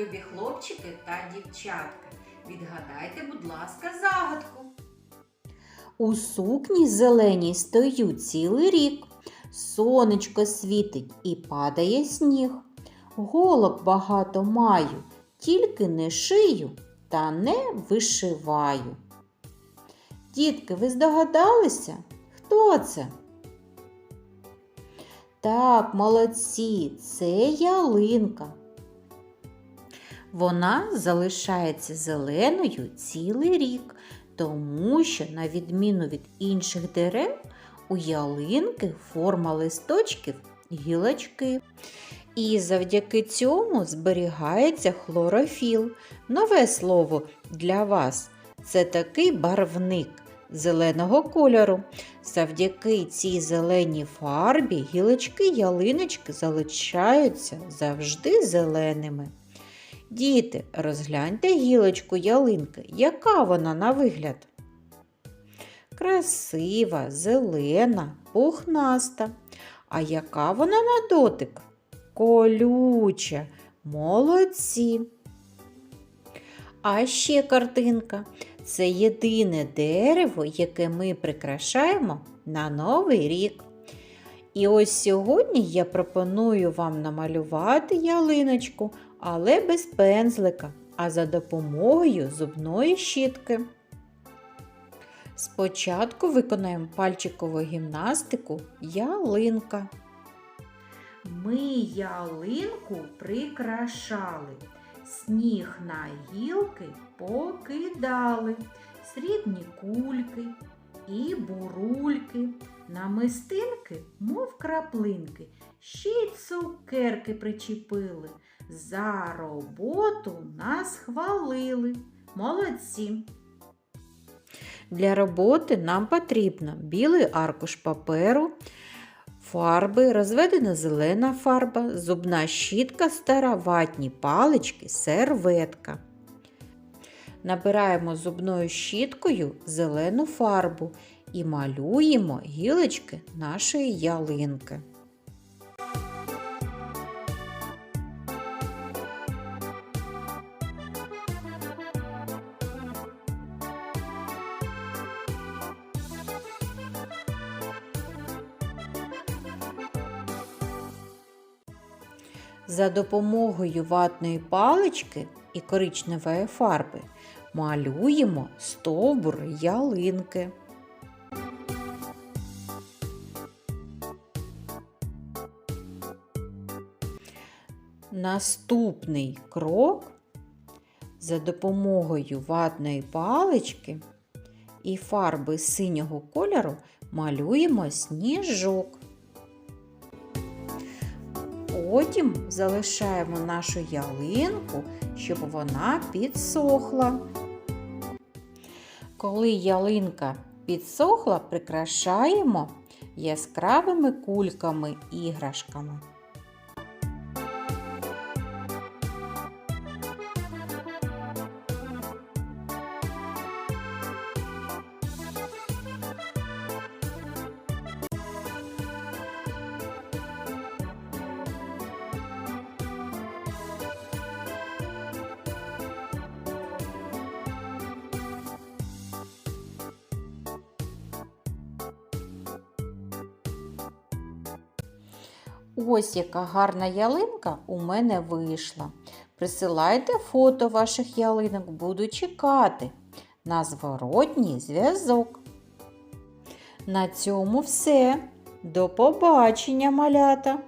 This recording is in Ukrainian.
любі хлопчики та дівчатка. Відгадайте, будь ласка, загадку. У сукні зеленій стою цілий рік. Сонечко світить і падає сніг. Голок багато маю, тільки не шию та не вишиваю. Дітки, ви здогадалися? Хто це? Так, молодці, це ялинка. Вона залишається зеленою цілий рік, тому що, на відміну від інших дерев, у ялинки форма листочків гілочки. І завдяки цьому зберігається хлорофіл. Нове слово для вас це такий барвник зеленого кольору. Завдяки цій зеленій фарбі гілочки ялиночки залишаються завжди зеленими. Діти, розгляньте гілочку ялинки, яка вона на вигляд? Красива, зелена, пухнаста. А яка вона на дотик? Колюча. Молодці. А ще картинка. Це єдине дерево, яке ми прикрашаємо на Новий рік. І ось сьогодні я пропоную вам намалювати ялиночку, але без пензлика, а за допомогою зубної щітки. Спочатку виконаємо пальчикову гімнастику ялинка. Ми ялинку прикрашали, сніг на гілки покидали, срібні кульки і бурульки, намистинки, мов краплинки, ще й цукерки причепили. За роботу нас хвалили. Молодці! Для роботи нам потрібно білий аркуш паперу, фарби, розведена зелена фарба, зубна щітка, стара ватні палички, серветка. Набираємо зубною щіткою зелену фарбу і малюємо гілочки нашої ялинки. За допомогою ватної палички і коричневої фарби малюємо стовбур ялинки. Наступний крок за допомогою ватної палички і фарби синього кольору малюємо сніжок. Потім залишаємо нашу ялинку, щоб вона підсохла. Коли ялинка підсохла, прикрашаємо яскравими кульками Ось яка гарна ялинка у мене вийшла. Присилайте фото ваших ялинок, буду чекати на зворотній зв'язок. На цьому все. До побачення, малята!